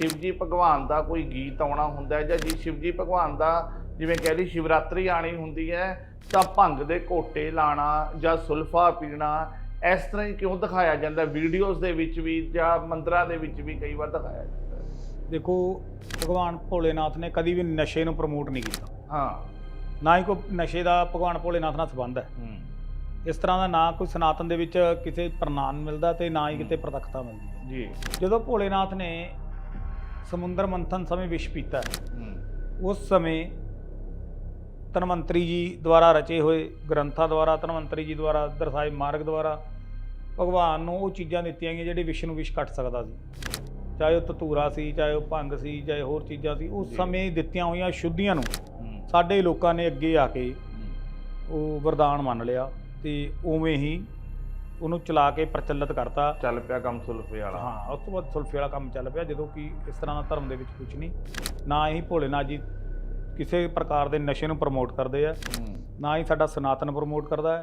ਸ਼ਿਵਜੀ ਭਗਵਾਨ ਦਾ ਕੋਈ ਗੀਤ ਆਉਣਾ ਹੁੰਦਾ ਹੈ ਜਾਂ ਜੀ ਸ਼ਿਵਜੀ ਭਗਵਾਨ ਦਾ ਜਿਵੇਂ ਕਹਿ ਲਈ ਸ਼ਿਵਰਾਤਰੀ ਆਣੀ ਹੁੰਦੀ ਹੈ ਤਾਂ ਭੰਗ ਦੇ ਕੋਟੇ ਲਾਣਾ ਜਾਂ ਸੁਲਫਾ ਪੀਣਾ ਇਸ ਤਰ੍ਹਾਂ ਹੀ ਕਿਉਂ ਦਿਖਾਇਆ ਜਾਂਦਾ ਵੀਡੀਓਜ਼ ਦੇ ਵਿੱਚ ਵੀ ਜਾਂ ਮੰਦਰਾਂ ਦੇ ਵਿੱਚ ਵੀ ਕਈ ਵਾਰ ਦਿਖਾਇਆ ਜਾਂਦਾ। ਦੇਖੋ ਭਗਵਾਨ ਭੋਲੇਨਾਥ ਨੇ ਕਦੀ ਵੀ ਨਸ਼ੇ ਨੂੰ ਪ੍ਰਮੋਟ ਨਹੀਂ ਕੀਤਾ। ਹਾਂ। ਨਾ ਹੀ ਕੋਈ ਨਸ਼ੇ ਦਾ ਭਗਵਾਨ ਭੋਲੇਨਾਥ ਨਾਲ ਸੰਬੰਧ ਹੈ। ਇਸ ਤਰ੍ਹਾਂ ਦਾ ਨਾ ਕੋਈ ਸਨਾਤਨ ਦੇ ਵਿੱਚ ਕਿਸੇ ਪ੍ਰਨਾਨ ਮਿਲਦਾ ਤੇ ਨਾ ਹੀ ਕਿਤੇ ਪ੍ਰਤੱਖਤਾ ਮਿਲਦੀ ਜੀ। ਜਦੋਂ ਭੋਲੇਨਾਥ ਨੇ ਸਮੁੰਦਰ ਮੰਥਨ ਸਮੇਂ ਵਿਸ਼ ਪੀਤਾ ਹੂੰ ਉਸ ਸਮੇਂ ਧਨਵੰਤਰੀ ਜੀ ਦੁਆਰਾ ਰਚੇ ਹੋਏ ਗ੍ਰੰਥਾਂ ਦੁਆਰਾ ਧਨਵੰਤਰੀ ਜੀ ਦੁਆਰਾ ਦਰਸਾਏ ਮਾਰਗ ਦੁਆਰਾ ਭਗਵਾਨ ਨੂੰ ਉਹ ਚੀਜ਼ਾਂ ਦਿੱਤੀਆਂ ਗਈਆਂ ਜਿਹੜੇ ਵਿਸ਼ ਨੂੰ ਵਿਸ਼ ਕੱਟ ਸਕਦਾ ਸੀ ਚਾਹੇ ਉਹ ਧਤੂਰਾ ਸੀ ਚਾਹੇ ਉਹ ਭੰਗ ਸੀ ਚਾਹੇ ਹੋਰ ਚੀਜ਼ਾਂ ਸੀ ਉਸ। ਸਮੇਂ ਦਿੱਤੀਆਂ ਹੋਈਆਂ ਸ਼ੁੱਧੀਆਂ ਨੂੰ ਸਾਡੇ ਲੋਕਾਂ ਨੇ ਅੱਗੇ ਆ ਕੇ। ਉਹ ਵਰਦਾਨ ਮੰਨ ਲਿਆ ਤੇ ਉਵੇਂ ਹੀ ਉਹਨੂੰ ਚਲਾ ਕੇ ਪ੍ਰਚਲਿਤ ਕਰਤਾ। ਚੱਲ ਪਿਆ ਕੰਮ ਸੁਲਫੇ ਵਾਲਾ। ਹਾਂ ਉਸ ਤੋਂ ਬਾਅਦ ਸੁਲਫੇ ਵਾਲਾ ਕੰਮ ਚੱਲ ਪਿਆ ਜਦੋਂ ਕਿ ਇਸ ਤਰ੍ਹਾਂ ਦਾ ਧਰਮ ਦੇ ਵਿੱਚ ਕੁਝ ਨਹੀਂ। ਨਾ ਹੀ ਭੋਲੇਨਾਥ ਜੀ ਕਿਸੇ ਪ੍ਰਕਾਰ ਦੇ ਨਸ਼ੇ ਨੂੰ ਪ੍ਰਮੋਟ ਕਰਦੇ ਆ। ਨਾ ਹੀ ਸਾਡਾ ਸਨਾਤਨ ਪ੍ਰਮੋਟ ਕਰਦਾ ਹੈ।